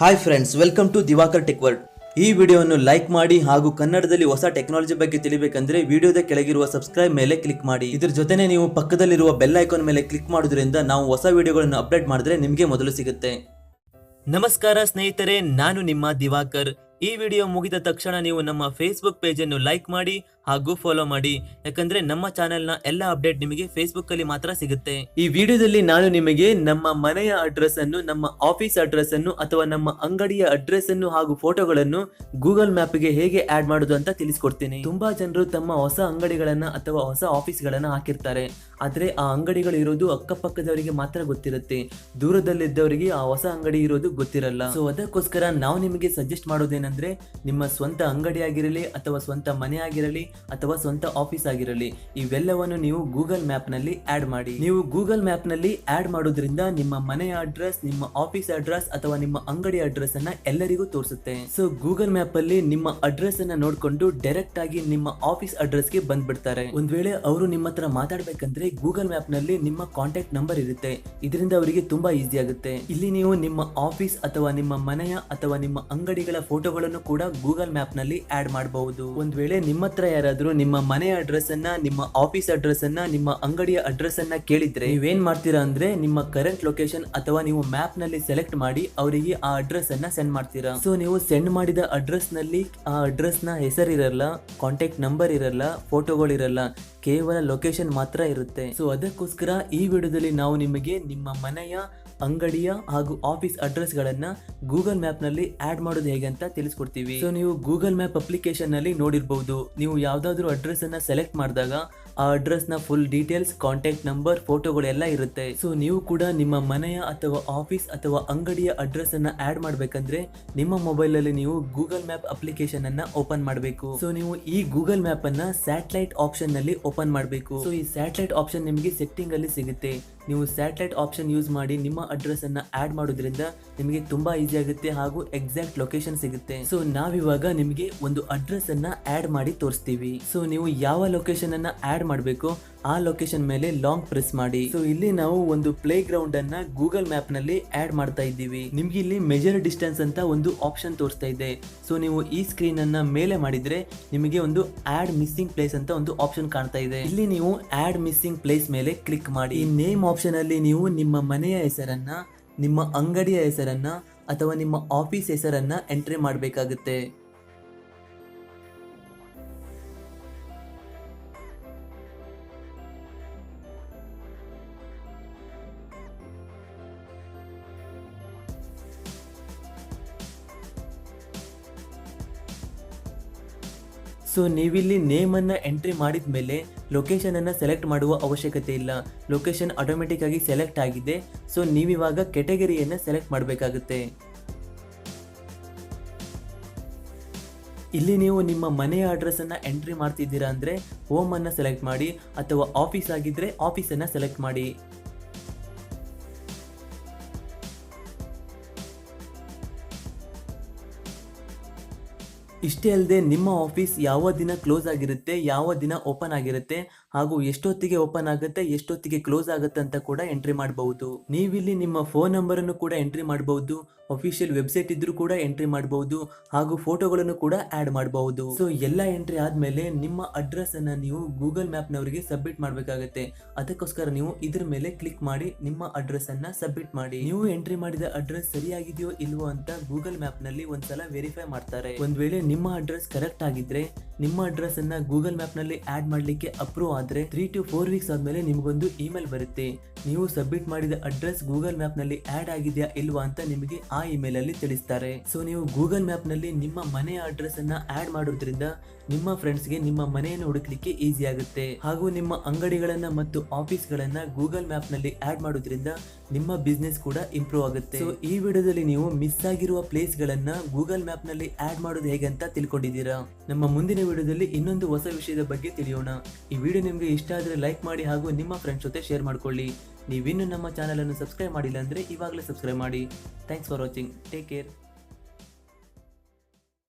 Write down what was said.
Hi friends welcome to Divakar tech world ಈ ವಿಡಿಯೋವನ್ನು like ಮಾಡಿ ಹಾಗೂ ಕನ್ನಡದಲ್ಲಿ ಹೊಸ ಟೆಕ್ನಾಲಜಿ ಬಗ್ಗೆ ತಿಳಿಬೇಕಂದ್ರೆ ವಿಡಿಯೋದ ಕೆಳಗಿರುವ ಸಬ್ಸ್ಕ್ರೈಬ್ ಮೇಲೆ ಕ್ಲಿಕ್ ಮಾಡಿ. ಇದ್ರ ಜೊತೆನೆ ನೀವು ಪಕ್ಕದಲ್ಲಿರುವ ಬೆಲ್ ಐಕಾನ್ ಮೇಲೆ ಕ್ಲಿಕ್ ಮಾಡೋದ್ರಿಂದ ನಾವು ಹೊಸ ವಿಡಿಯೋಗಳನ್ನು ಅಪ್ಡೇಟ್ ಮಾಡಿದ್ರೆ ನಿಮಗೆ ಮೊದಲು ಸಿಗುತ್ತೆ. ನಮಸ್ಕಾರ ಸ್ನೇಹಿತರೆ, ನಾನು ನಿಮ್ಮ ದಿವಾಕರ್. ಈ ವಿಡಿಯೋ ಮುಗಿದ ತಕ್ಷಣ ನೀವು ನಮ್ಮ ಫೇಸ್ಬುಕ್ ಪೇಜ್ ಅನ್ನು ಲೈಕ್ ಮಾಡಿ ಹಾಗೂ ಫಾಲೋ ಮಾಡಿ. ಯಾಕಂದ್ರೆ ನಮ್ಮ ಚಾನೆಲ್ನ ಎಲ್ಲ ಅಪ್ಡೇಟ್ ನಿಮಗೆ ಫೇಸ್ಬುಕ್ ಅಲ್ಲಿ ಮಾತ್ರ ಸಿಗುತ್ತೆ. ಈ ವಿಡಿಯೋದಲ್ಲಿ ನಾನು ನಿಮಗೆ ನಮ್ಮ ಮನೆಯ ಅಡ್ರೆಸ್ ಅನ್ನು, ನಮ್ಮ ಆಫೀಸ್ ಅಡ್ರೆಸ್ ಅನ್ನು ಅಥವಾ ನಮ್ಮ ಅಂಗಡಿಯ ಅಡ್ರೆಸ್ ಅನ್ನು ಹಾಗೂ ಫೋಟೋಗಳನ್ನು ಗೂಗಲ್ ಮ್ಯಾಪ್ಗೆ ಹೇಗೆ ಆಡ್ ಮಾಡೋದು ಅಂತ ತಿಳಿಸ್ಕೊಡ್ತೀನಿ. ತುಂಬಾ ಜನರು ತಮ್ಮ ಹೊಸ ಅಂಗಡಿಗಳನ್ನ ಅಥವಾ ಹೊಸ ಆಫೀಸ್ ಗಳನ್ನ ಹಾಕಿರ್ತಾರೆ. ಆದ್ರೆ ಆ ಅಂಗಡಿಗಳು ಇರೋದು ಅಕ್ಕಪಕ್ಕದವರಿಗೆ ಮಾತ್ರ ಗೊತ್ತಿರುತ್ತೆ. ದೂರದಲ್ಲಿದ್ದವರಿಗೆ ಆ ಹೊಸ ಅಂಗಡಿ ಇರೋದು ಗೊತ್ತಿರಲ್ಲ. ಸೊ ಅದಕ್ಕೋಸ್ಕರ ನಾವು ನಿಮಗೆ ಸಜೆಸ್ಟ್ ಮಾಡೋದೇನಂದ್ರೆ, ನಿಮ್ಮ ಸ್ವಂತ ಅಂಗಡಿ ಆಗಿರಲಿ ಅಥವಾ ಸ್ವಂತ ಮನೆ ಆಗಿರಲಿ ಅಥವಾ ಸ್ವಂತ ಆಫೀಸ್ ಆಗಿರಲಿ, ಇವೆಲ್ಲವನ್ನು ನೀವು ಗೂಗಲ್ ಮ್ಯಾಪ್ನಲ್ಲಿ ಆಡ್ ಮಾಡಿ. ನೀವು ಗೂಗಲ್ ಮ್ಯಾಪ್ನಲ್ಲಿ ಆಡ್ ಮಾಡೋದ್ರಿಂದ ನಿಮ್ಮ ಮನೆಯ ಅಡ್ರೆಸ್, ನಿಮ್ಮ ಆಫೀಸ್ ಅಡ್ರೆಸ್ ಅಥವಾ ನಿಮ್ಮ ಅಂಗಡಿ ಅಡ್ರೆಸ್ ಅನ್ನ ಎಲ್ಲರಿಗೂ ತೋರಿಸುತ್ತೆ. ಸೊ, ಗೂಗಲ್ ಮ್ಯಾಪ್ ಅಲ್ಲಿ ನಿಮ್ಮ ಅಡ್ರೆಸ್ ಅನ್ನ ನೋಡ್ಕೊಂಡು ಡೈರೆಕ್ಟ್ ಆಗಿ ನಿಮ್ಮ ಆಫೀಸ್ ಅಡ್ರೆಸ್ಗೆ ಬಂದ್ಬಿಡ್ತಾರೆ. ಒಂದ್ ವೇಳೆ ಅವರು ನಿಮ್ಮ ಹತ್ರ ಮಾತಾಡ್ಬೇಕಂದ್ರೆ ಗೂಗಲ್ ಮ್ಯಾಪ್ನಲ್ಲಿ ನಿಮ್ಮ ಕಾಂಟ್ಯಾಕ್ಟ್ ನಂಬರ್ ಇರುತ್ತೆ. ಇದರಿಂದ ಅವರಿಗೆ ತುಂಬಾ ಈಸಿ ಆಗುತ್ತೆ. ಇಲ್ಲಿ ನೀವು ನಿಮ್ಮ ಆಫೀಸ್ ಅಥವಾ ನಿಮ್ಮ ಮನೆಯ ಅಥವಾ ನಿಮ್ಮ ಅಂಗಡಿಗಳ ಫೋಟೋಗಳನ್ನು ಕೂಡ ಗೂಗಲ್ ಮ್ಯಾಪ್ನಲ್ಲಿ ಆಡ್ ಮಾಡಬಹುದು ಒಂದ್ ವೇಳೆ ನಿಮ್ಮ ಹತ್ರ ಯಾರಾದ್ರೂ ನಿಮ್ಮ ಮನೆಯ ಅಡ್ರೆಸ್ ಅನ್ನ ನಿಮ್ಮ ಆಫೀಸ್ ಅಡ್ರೆಸ್ ಅನ್ನ ನಿಮ್ಮ ಅಂಗಡಿಯ ಅಡ್ರೆಸ್ ಅನ್ನ ಕೇಳಿದ್ರೆ ನೀವೇನ್ ಮಾಡ್ತೀರಾ ಅಂದ್ರೆ ನಿಮ್ಮ ಕರೆಂಟ್ ಲೊಕೇಶನ್ ಅಥವಾ ನೀವು ಮ್ಯಾಪ್ನಲ್ಲಿ ಸೆಲೆಕ್ಟ್ ಮಾಡಿ ಅವರಿಗೆ ಆ ಅಡ್ರೆಸ್ ಅನ್ನ ಸೆಂಡ್ ಮಾಡ್ತೀರಾ. ಸೊ ನೀವು ಸೆಂಡ್ ಮಾಡಿದ ಅಡ್ರೆಸ್ನಲ್ಲಿ ಆ ಅಡ್ರೆಸ್ನ ಹೆಸರಿರಲ್ಲ ಕಾಂಟ್ಯಾಕ್ಟ್ ನಂಬರ್ ಇರಲ್ಲ ಫೋಟೋಗಳಿರಲ್ಲ ಕೇವಲ ಲೊಕೇಶನ್ ಮಾತ್ರ ಇರುತ್ತೆ. ಸೊ ಅದಕ್ಕೋಸ್ಕರ ಈ ವಿಡಿಯೋದಲ್ಲಿ ನಾವು ನಿಮಗೆ ನಿಮ್ಮ ಮನೆಯ ಅಂಗಡಿಯ ಹಾಗೂ ಆಫೀಸ್ ಅಡ್ರೆಸ್ ಗಳನ್ನ ಗೂಗಲ್ ಮ್ಯಾಪ್ನಲ್ಲಿ ಆಡ್ ಮಾಡೋದು ಹೇಗೆ ಅಂತ ತಿಳಿಸ್ಕೊಡ್ತೀವಿ. ಸೊ ನೀವು ಗೂಗಲ್ ಮ್ಯಾಪ್ ಅಪ್ಲಿಕೇಶನ್ನಲ್ಲಿ ನೋಡಿರ್ಬಹುದು ನೀವು ಯಾವ್ದಾದ್ರು ಅಡ್ರೆಸ್ ಅನ್ನ ಸೆಲೆಕ್ಟ್ ಮಾಡಿದಾಗ ಆ ಅಡ್ರೆಸ್ನ ಫುಲ್ ಡೀಟೇಲ್ಸ್ ಕಾಂಟ್ಯಾಕ್ಟ್ ನಂಬರ್ ಫೋಟೋಗಳೆಲ್ಲ ಇರುತ್ತೆ. ಸೊ ನೀವು ಕೂಡ ನಿಮ್ಮ ಮನೆಯ ಅಥವಾ ಆಫೀಸ್ ಅಥವಾ ಅಂಗಡಿಯ ಅಡ್ರೆಸ್ ಅನ್ನ ಆಡ್ ಮಾಡ್ಬೇಕಂದ್ರೆ ನಿಮ್ಮ ಮೊಬೈಲ್ ಅಲ್ಲಿ ನೀವು ಗೂಗಲ್ ಮ್ಯಾಪ್ ಅಪ್ಲಿಕೇಶನ್ ಅನ್ನ ಓಪನ್ ಮಾಡಬೇಕು. ಸೊ ನೀವು ಈ ಗೂಗಲ್ ಮ್ಯಾಪ್ ಅನ್ನ ಸ್ಯಾಟಲೈಟ್ ಆಪ್ಷನ್ನಲ್ಲಿ ಓಪನ್ ಮಾಡಬೇಕು. ಸೊ ಈ ಸ್ಯಾಟಲೈಟ್ ಆಪ್ಷನ್ ನಿಮಗೆ ಸೆಟ್ಟಿಂಗ್ ಅಲ್ಲಿ ಸಿಗುತ್ತೆ. ನೀವು ಸ್ಯಾಟಲೈಟ್ ಆಪ್ಷನ್ ಯೂಸ್ ಮಾಡಿ ನಿಮ್ಮ ಅಡ್ರೆಸ್ ಅನ್ನ ಆಡ್ ಮಾಡೋದ್ರಿಂದ ನಿಮಗೆ ತುಂಬಾ ಈಸಿ ಆಗುತ್ತೆ ಹಾಗೂ ಎಕ್ಸಾಕ್ಟ್ ಲೊಕೇಶನ್ ಸಿಗುತ್ತೆ. ಸೊ ನಾವಿವಾಗ ನಿಮಗೆ ಒಂದು ಅಡ್ರೆಸ್ ಅನ್ನ ಆಡ್ ಮಾಡಿ ತೋರಿಸ್ತೀವಿ. ಸೊ ನೀವು ಯಾವ ಲೊಕೇಶನ್ ಅನ್ನ ಆಡ್ ಮಾಡಬೇಕು, ಆ ಲೊಕೇಶನ್ ಮೇಲೆ ಲಾಂಗ್ ಪ್ರೆಸ್ ಮಾಡಿ. ಸೊ ಇಲ್ಲಿ ನಾವು ಒಂದು ಪ್ಲೇ ಗ್ರೌಂಡ್ ಅನ್ನ ಗೂಗಲ್ ಮ್ಯಾಪ್ನಲ್ಲಿ ಆಡ್ ಮಾಡ್ತಾ ಇದ್ದೀವಿ. ನಿಮ್ಗೆ ಇಲ್ಲಿ ಮೆಜರ್ ಡಿಸ್ಟೆನ್ಸ್ ಅಂತ ಒಂದು ಆಪ್ಷನ್ ತೋರಿಸ್ತಾ ಇದೆ. ಸೊ ನೀವು ಈ ಸ್ಕ್ರೀನ್ ಅನ್ನ ಮೇಲೆ ಮಾಡಿದ್ರೆ ನಿಮಗೆ ಒಂದು ಆಡ್ ಮಿಸ್ಸಿಂಗ್ ಪ್ಲೇಸ್ ಅಂತ ಒಂದು ಆಪ್ಷನ್ ಕಾಣ್ತಾ ಇದೆ. ಇಲ್ಲಿ ನೀವು ಆಡ್ ಮಿಸ್ಸಿಂಗ್ ಪ್ಲೇಸ್ ಮೇಲೆ ಕ್ಲಿಕ್ ಮಾಡಿ. ಈ ನೇಮ್ ಆಪ್ಷನ್ ಅಲ್ಲಿ ನೀವು ನಿಮ್ಮ ಮನೆಯ ಹೆಸರನ್ನ, ನಿಮ್ಮ ಅಂಗಡಿಯ ಹೆಸರನ್ನ ಅಥವಾ ನಿಮ್ಮ ಆಫೀಸ್ ಹೆಸರನ್ನ ಎಂಟ್ರಿ ಮಾಡಬೇಕಾಗುತ್ತೆ. ಸೊ ನೀವಿಲ್ಲಿ ನೇಮನ್ನು ಎಂಟ್ರಿ ಮಾಡಿದ ಮೇಲೆ ಲೊಕೇಶನನ್ನು ಸೆಲೆಕ್ಟ್ ಮಾಡುವ ಅವಶ್ಯಕತೆ ಇಲ್ಲ. ಲೊಕೇಶನ್ ಆಟೋಮೆಟಿಕ್ ಆಗಿ ಸೆಲೆಕ್ಟ್ ಆಗಿದೆ. ಸೊ ನೀವಿವಾಗ ಕೆಟಗರಿಯನ್ನು ಸೆಲೆಕ್ಟ್ ಮಾಡಬೇಕಾಗುತ್ತೆ. ಇಲ್ಲಿ ನೀವು ನಿಮ್ಮ ಮನೆಯ ಅಡ್ರೆಸ್ಸನ್ನು ಎಂಟ್ರಿ ಮಾಡ್ತಿದ್ದೀರಾ ಅಂದರೆ ಹೋಮನ್ನು ಸೆಲೆಕ್ಟ್ ಮಾಡಿ ಅಥವಾ ಆಫೀಸ್ ಆಗಿದ್ದರೆ ಆಫೀಸನ್ನು ಸೆಲೆಕ್ಟ್ ಮಾಡಿ. ಇಷ್ಟೇ ಅಲ್ಲದೆ ನಿಮ್ಮ ಆಫೀಸ್ ಯಾವ ದಿನ ಕ್ಲೋಸ್ ಆಗಿರುತ್ತೆ, ಯಾವ ದಿನ ಓಪನ್ ಆಗಿರುತ್ತೆ, ಹಾಗೂ ಎಷ್ಟೊತ್ತಿಗೆ ಓಪನ್ ಆಗುತ್ತೆ, ಎಷ್ಟೊತ್ತಿಗೆ ಕ್ಲೋಸ್ ಆಗುತ್ತೆ ಅಂತ ಕೂಡ ಎಂಟ್ರಿ ಮಾಡಬಹುದು. ನೀವಿಲ್ಲಿ ನಿಮ್ಮ ಫೋನ್ ನಂಬರ್ ಅನ್ನು ಕೂಡ ಎಂಟ್ರಿ ಮಾಡಬಹುದು ಅಫಿಷಿಯಲ್ ವೆಬ್ಸೈಟ್ ಇದ್ರೂ ಕೂಡ ಎಂಟ್ರಿ ಮಾಡಬಹುದು, ಹಾಗೂ ಫೋಟೋಗಳನ್ನು ಕೂಡ ಆಡ್ ಮಾಡಬಹುದು. ಸೊ ಎಲ್ಲ ಎಂಟ್ರಿ ಆದ್ಮೇಲೆ ನಿಮ್ಮ ಅಡ್ರೆಸ್ ಅನ್ನ ನೀವು ಗೂಗಲ್ ಮ್ಯಾಪ್ ನವರಿಗೆ ಸಬ್ಮಿಟ್ ಮಾಡಬೇಕಾಗುತ್ತೆ. ಅದಕ್ಕೋಸ್ಕರ ನೀವು ಇದ್ರ ಮೇಲೆ ಕ್ಲಿಕ್ ಮಾಡಿ ನಿಮ್ಮ ಅಡ್ರೆಸ್ ಅನ್ನ ಸಬ್ಮಿಟ್ ಮಾಡಿ. ನೀವು ಎಂಟ್ರಿ ಮಾಡಿದ ಅಡ್ರೆಸ್ ಸರಿಯಾಗಿದೆಯೋ ಇಲ್ವೋ ಅಂತ ಗೂಗಲ್ ಮ್ಯಾಪ್ನಲ್ಲಿ ಒಂದ್ಸಲ ವೆರಿಫೈ ಮಾಡ್ತಾರೆ. ಒಂದ್ ವೇಳೆ ನಿಮ್ಮ ಅಡ್ರೆಸ್ ಕರೆಕ್ಟ್ ಆಗಿದ್ರೆ ನಿಮ್ಮ ಅಡ್ರೆಸ್ ಅನ್ನ ಗೂಗಲ್ ಮ್ಯಾಪ್ನಲ್ಲಿ ಆಡ್ ಮಾಡ್ಲಿಕ್ಕೆ ಅಪ್ರೂವ್ ಆದ್ರೆ ತ್ರೀ ಟು ಫೋರ್ ವೀಕ್ಸ್ ಆದ್ಮೇಲೆ ನಿಮಗೊಂದು ಇಮೇಲ್ ಬರುತ್ತೆ. ನೀವು ಸಬ್ಮಿಟ್ ಮಾಡಿದ ಅಡ್ರೆಸ್ ಗೂಗಲ್ ಮ್ಯಾಪ್ನಲ್ಲಿ ಆಡ್ ಆಗಿದೆಯಾ ಇಲ್ವಾ ಅಂತ ನಿಮಗೆ ಆ ಇಮೇಲ್ ಅಲ್ಲಿ ತಿಳಿಸ್ತಾರೆ. ಸೊ ನೀವು ಗೂಗಲ್ ಮ್ಯಾಪ್ನಲ್ಲಿ ನಿಮ್ಮ ಮನೆಯ ಅಡ್ರೆಸ್ ಅನ್ನ ಆಡ್ ಮಾಡೋದ್ರಿಂದ ನಿಮ್ಮ ಫ್ರೆಂಡ್ಸ್ಗೆ ನಿಮ್ಮ ಮನೆಯನ್ನು ಹುಡುಕ್ಲಿಕ್ಕೆ ಈಸಿ ಆಗುತ್ತೆ. ಹಾಗೂ ನಿಮ್ಮ ಅಂಗಡಿಗಳನ್ನ ಮತ್ತು ಆಫೀಸ್ ಗಳನ್ನ ಗೂಗಲ್ ಮ್ಯಾಪ್ನಲ್ಲಿ ಆಡ್ ಮಾಡೋದ್ರಿಂದ ನಿಮ್ಮ ಬಿಸ್ನೆಸ್ ಕೂಡ ಇಂಪ್ರೂವ್ ಆಗುತ್ತೆ. ಸೊ ಈ ವಿಡಿಯೋದಲ್ಲಿ ನೀವು ಮಿಸ್ ಆಗಿರುವ ಪ್ಲೇಸ್ ಗಳನ್ನ ಗೂಗಲ್ ಮ್ಯಾಪ್ನಲ್ಲಿ ಆಡ್ ಮಾಡೋದು ಹೇಗೆ ಅಂತ ತಿಳ್ಕೊಂಡಿದ್ದೀರಾ? ನಮ್ಮ ಮುಂದಿನ ವಿಡಿಯೋದಲ್ಲಿ ಇನ್ನೊಂದು ಹೊಸ ವಿಷಯದ ಬಗ್ಗೆ ತಿಳಿಯೋಣ. ಈ ವಿಡಿಯೋ ನಿಮಗೆ ಇಷ್ಟ ಆದರೆ ಲೈಕ್ ಮಾಡಿ ಹಾಗೂ ನಿಮ್ಮ ಫ್ರೆಂಡ್ಸ್ ಜೊತೆ ಶೇರ್ ಮಾಡ್ಕೊಳ್ಳಿ. ನೀವಿನ್ನೂ ನಮ್ಮ ಚಾನಲನ್ನು ಸಬ್ಸ್ಕ್ರೈಬ್ ಮಾಡಿಲ್ಲ ಅಂದರೆ ಇವಾಗಲೇ ಸಬ್ಸ್ಕ್ರೈಬ್ ಮಾಡಿ. Thanks for watching take care